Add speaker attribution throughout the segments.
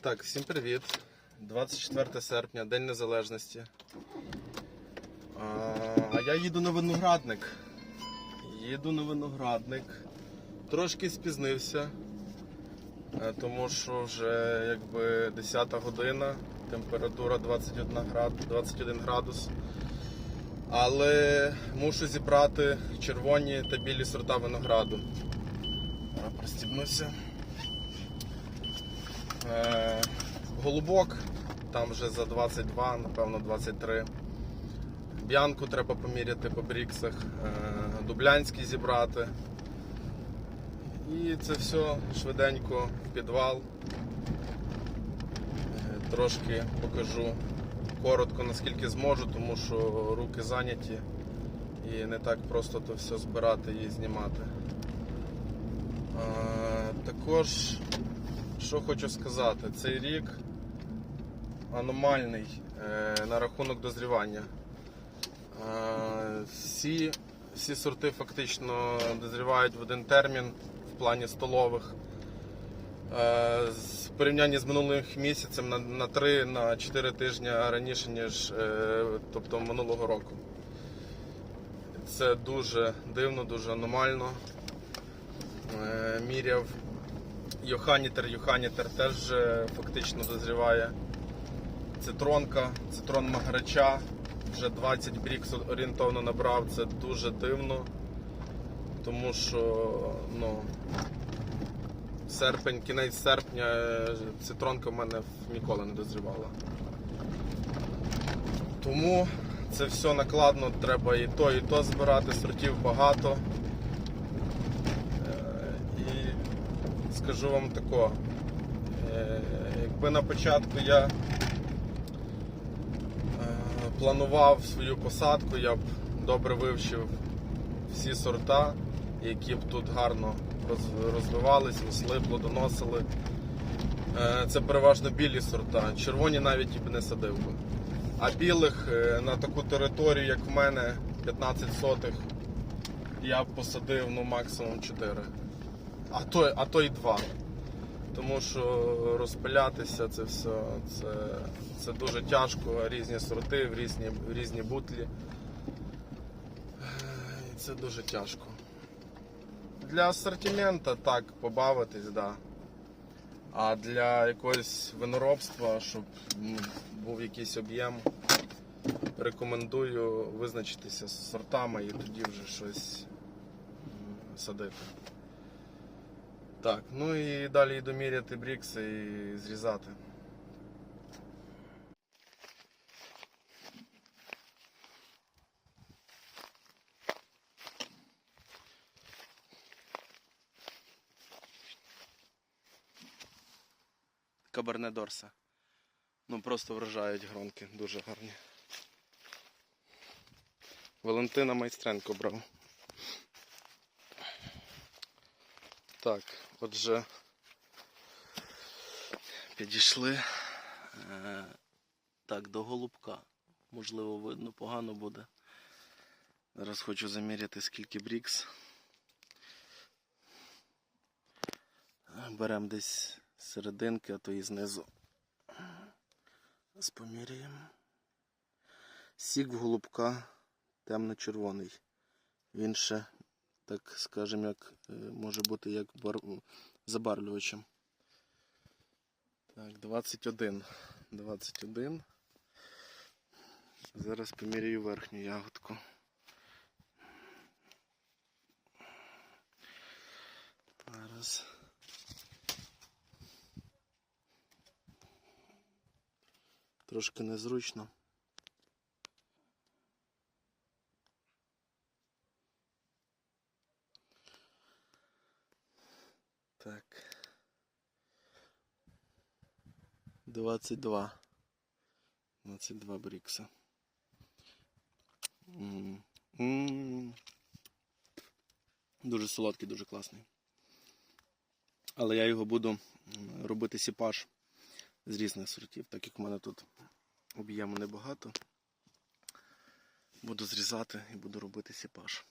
Speaker 1: Так, всім привіт. 24 серпня, День Незалежності. А, я їду на виноградник. Їду на виноградник. Трошки спізнився, е, тому що вже якби 10 година, температура 21, град, 21 градус. Але мушу зібрати червоні та білі сорта винограду. Е, голубок, там вже за 22, напевно 23. Б'янку треба поміряти по бріксах, е, дублянський зібрати. І це все швиденько в підвал. Е, Трошки покажу коротко, наскільки зможу, тому що руки зайняті і не так просто то все збирати і знімати. Е, Також що хочу сказати, цей рік аномальний е, на рахунок дозрівання. Е, всі, всі сорти фактично дозрівають в один термін в плані столових. Е, в порівнянні з минулим місяцем на, на 3 на 4 тижні раніше, ніж тобто минулого року. Це дуже дивно, дуже аномально. Міряв Йоханітер, Йоханітер теж фактично дозріває. Цитронка, цитрон Магарача, вже 20 брікс орієнтовно набрав, це дуже дивно, тому що ну, серпень, кінець серпня е, цитронка в мене ніколи не дозрівала. Тому це все накладно, треба і то, і то збирати, сортів багато. Е, І скажу вам тако, е, якби на початку я е, планував свою посадку, я б добре вивчив всі сорта, які б тут гарно роз- розвивались, росли, плодоносили. Е, Це переважно білі сорта. Червоні навіть і б не садив би. А білих на таку територію, як в мене, 15 сотих, я б посадив ну, максимум 4 а то, а то й два. Тому що розпилятися це все це, це дуже тяжко, різні сорти, в різні, різні бутлі. Е, І це дуже тяжко. Для асортимента так, побавитись, так. Да. А для якогось виноробства, щоб був якийсь об'єм, рекомендую визначитися з сортами і тоді вже щось садити. Так, ну і далі доміряти брікси і зрізати. Каберне Дорса. Ну просто вражають гронки, дуже гарні. Валентина Майстренко брав. Так, отже, підійшли е, так, до голубка. Можливо, видно, погано буде. Зараз хочу заміряти, скільки брікс. Беремо десь серединки, а то і знизу. Зараз. Сік в голубка темно-червоний. Він ще так скажемо, як е, може бути як бар... забарвлювачем. Так, 21. 21. Зараз поміряю верхню ягодку. Зараз. Трошки незручно. Так. 22. 22 брікса. М. М. Дуже солодкий, дуже класний. Але я його буду робити сіпаж з різних сортів, так як в мене тут об'єму небагато. Буду зрізати і буду робити сіпаж.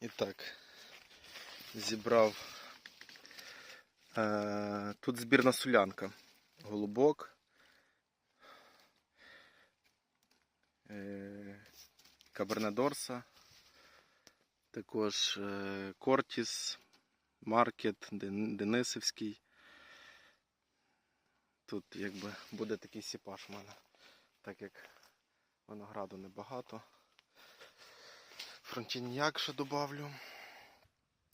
Speaker 1: І так, зібрав тут збірна солянка. Голубок. Е, Кабернедорса. Також е, Кортіс, Маркет, Ден- Денисівський. Тут якби буде такий сіпаш в мене, так як винограду небагато. Фронтіньяк ще добавлю.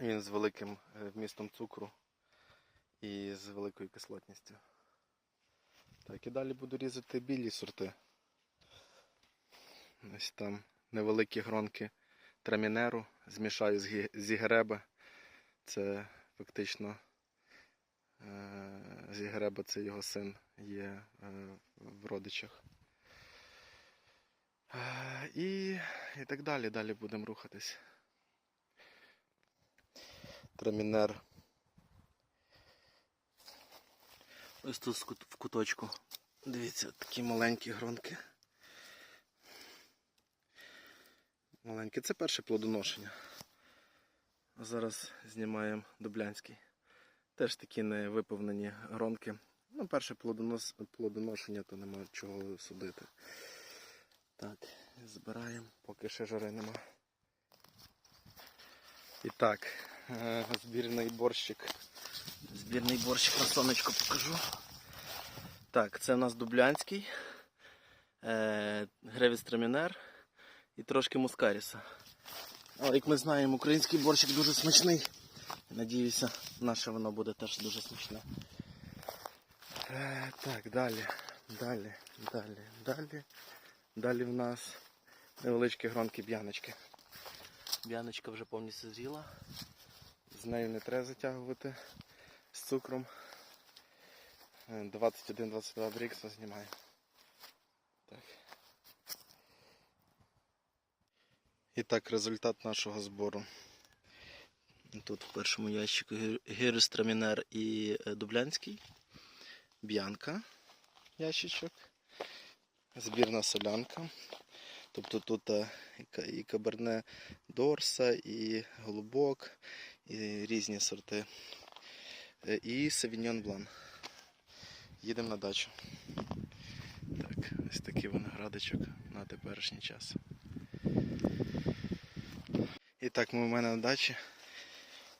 Speaker 1: Він з великим е, вмістом цукру і з великою кислотністю. Так, і далі буду різати білі сорти. Ось там невеликі гронки трамінеру, змішаю з зігреба. Це фактично е, зігреба це його син є е, в родичах. Е, І, і так далі. Далі будемо рухатись. Трамінер. Ось тут в куточку. Дивіться, такі маленькі гронки. Маленькі. Це перше плодоношення. А зараз знімаємо Дублянський. Теж такі не виповнені гронки. Ну, перше плодонос... плодоношення, то нема чого судити. Так, збираємо, поки ще жари нема. І так, е, збірний борщик. Збірний борщик на сонечко покажу. Так, це у нас Дублянський, е, Гревіс Трамінер і трошки мускаріса. Як ми знаємо, український борщик дуже смачний. Надіюся, наше воно буде теж дуже смачне. Е, так, далі, далі, далі, далі. Далі в нас невеличкі гронки б'яночки. Б'яночка вже повністю зріла. З нею не треба затягувати з цукром. Е, 21-22 брікса знімаю. Так. І так, результат нашого збору. Тут в першому ящику гір- гірус Трамінер і е, Дублянський. Б'янка ящичок. Збірна солянка. Тобто тут е, і каберне Дорса, і голубок, і різні сорти. Е, І Савіньон Блан. Їдемо на дачу. Так, ось такий виноградичок на теперішній час. І так, ми у мене на дачі.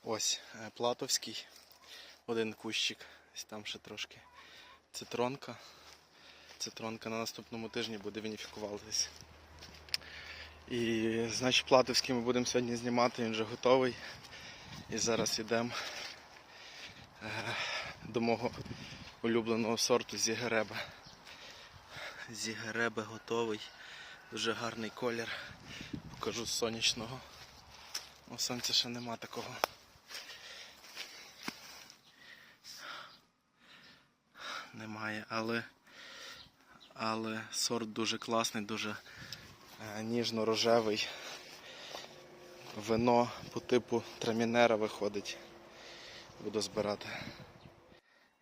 Speaker 1: Ось е, Платовський. Один кущик. Ось там ще трошки. Цитронка. Цитронка на наступному тижні буде вініфікуватись. І значить Платовський ми будемо сьогодні знімати, він вже готовий. І зараз йдемо до мого улюбленого сорту Зігереба. Зігереба готовий. Дуже гарний колір. Покажу з сонячного. У сонця ще нема такого. Немає, але, але сорт дуже класний, дуже е, ніжно-рожевий. Вино по типу трамінера виходить. Буду збирати.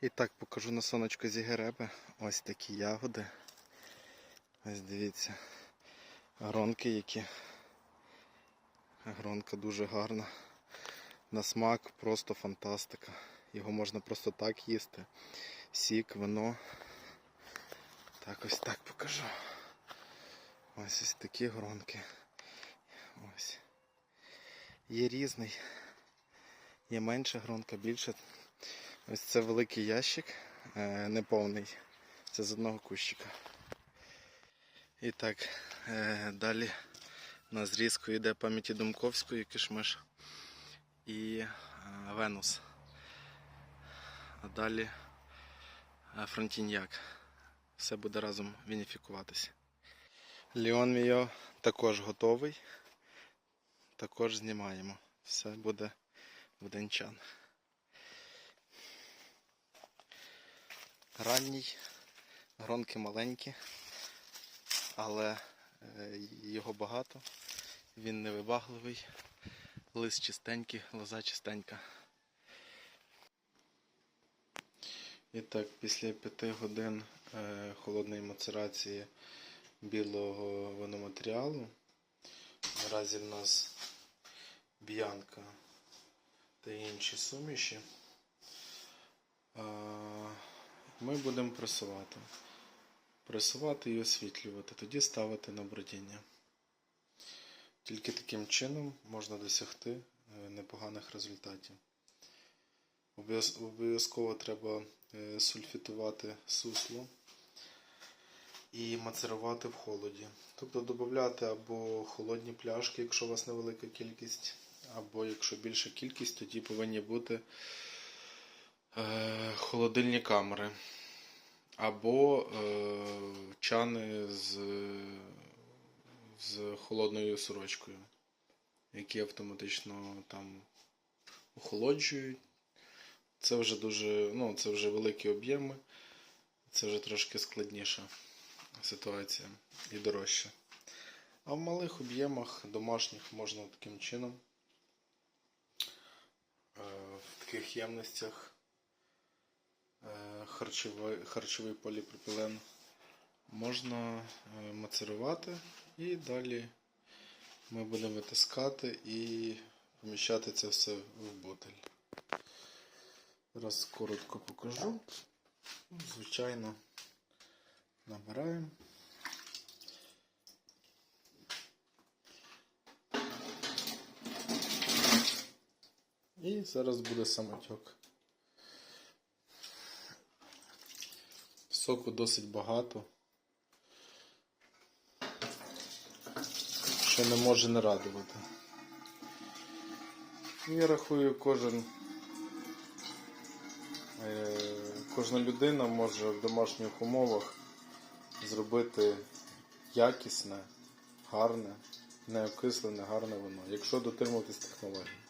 Speaker 1: І так покажу на сонечко зігереби. Ось такі ягоди. Ось дивіться. Гронки які. Гронка дуже гарна. На смак просто фантастика. Його можна просто так їсти. Сік, вино. Так ось так покажу. Ось ось такі гронки. Ось. Є різний. Є менша гронка, більше. Ось це великий ящик, е, неповний. Це з одного кущика. І так, е, далі на зрізку йде пам'яті Думковської кишмиш і е, Венус. А далі Фронтіньяк. Все буде разом вініфікуватися. Ліон Мійо також готовий. Також знімаємо. Все буде в денчан. Ранній, гронки маленькі, але е, його багато. Він невибагливий, лист чистенький, лоза чистенька. І так, після п'яти годин е, холодної мацерації білого виноматеріалу. Наразі в нас б'янка та інші суміші. Ми будемо пресувати. Пресувати і освітлювати, тоді ставити на бродіння. Тільки таким чином можна досягти е, непоганих результатів. Обов'язково треба е, сульфітувати сусло і мацерувати в холоді. Тобто додати або холодні пляшки, якщо у вас невелика кількість, або якщо більша кількість, тоді повинні бути е, холодильні камери, або е, чани з, з холодною сорочкою, які автоматично там охолоджують. Це вже дуже, ну, це вже великі об'єми, це вже трошки складніша ситуація і дорожча. А в малих об'ємах домашніх можна таким чином в таких ємностях е, харчовий, харчовий поліпропілен можна е, мацерувати і далі ми будемо витискати і поміщати це все в бутиль. Зараз коротко покажу. Звичайно, набираємо. І зараз буде самотек. Соку досить багато. Що не може не радувати. Я рахую, кожен, е, кожна людина може в домашніх умовах зробити якісне, гарне, неокислене, гарне вино, якщо дотримуватись технологій.